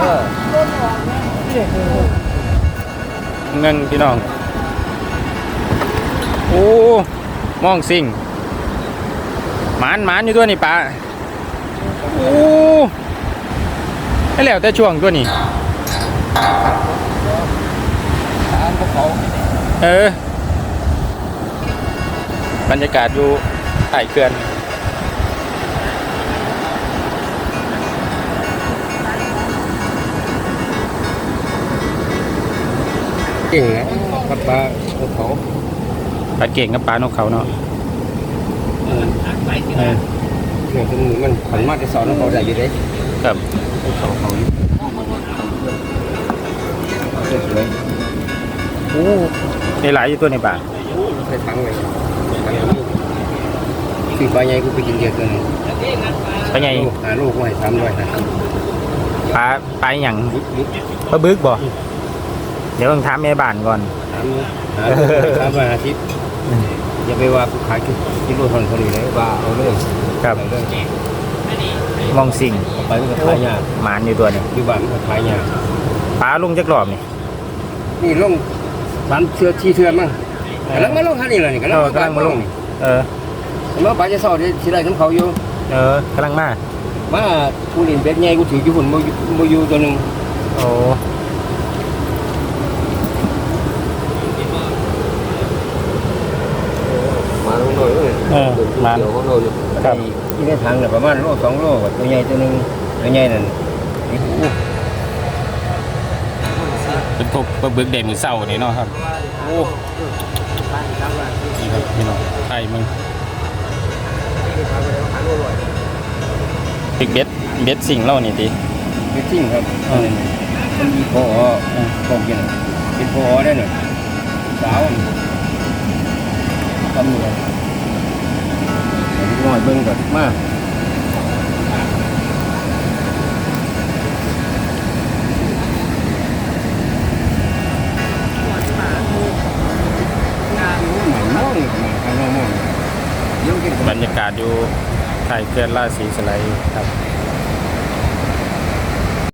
เออเงินพี่น้อง โอ้มองสิ่งหมานหมานอยู่ตัวนี่ปลาโอ้แล้วแต่ช่วงตัวนี้เออบรรยากาศอยู่ถ่ายเขื่อน เก่งนะกับปลาพวกเขาปลาเก่งกับปลานกเขาเนาะเออเออเนี่ยตรงนี้มันขันมากจะสอนเขาได้อยู่เด้ครับเขาเขาสวยโอ้ได้หลายอยู่ตัวในป่าใส่ถังเลยถังนี้คือปลาใหญ่กูไปกินเยอะเกินปลาใหญ่หาลูกไว้สามร้อยนะปลาปลาอย่างปลาบึกบ่ เดี๋ยวต้องถามแม่บ้านก่อนถามเลยหาลูกไว้สามร้อยห้าสิบอย่าไปว่ากูขายกิโลเทอนเท่านี้เลยว่าเอาเลยครับเอาเลยมองสิ่งเอาไปมันก็ขายยากหมานอยู่ตัวนี้อยู่บ้านมันก็ขายยากปลาลงจักรอบนี่นี่ลงสามเชือที่เชือมั้งกำลังมาลงท่านี่แหละนี่กำลังเออกำลังมาลงเออเมื่อปลาจะเศร้าสิได้ของเขาอยู่เออกำลังมามาผู้ลินเบ็ดใหญ่กูถืออยู่หุ่นโมยูโมยูตัวหนึ่งโอ้ มาลงหน่อยเลย เออ หมาน เดี๋ยวเขาโน่อยู่ครับ ที่ในทางเนี่ยประมาณโลสองโลตัวใหญ่ตัวหนึงตัวใหญ่นั่นนี่โอ้เป็นพวกปลาบึกเด่นมือเศร้านี่เนาะครับ โอ้นี่ครับพี่น้องไทยมึงปิกเบ็ดเบ็ดสิ่งเล่านี่ดิ เป็นจริงครับอืม มันมีพอพอกินเป็นพอได้หน่อยสาวทำเนี่ยน้อย เบิ่งกันมาบรรยากาศอยู่ไทยเขื่อนราศีสไลด์ครับ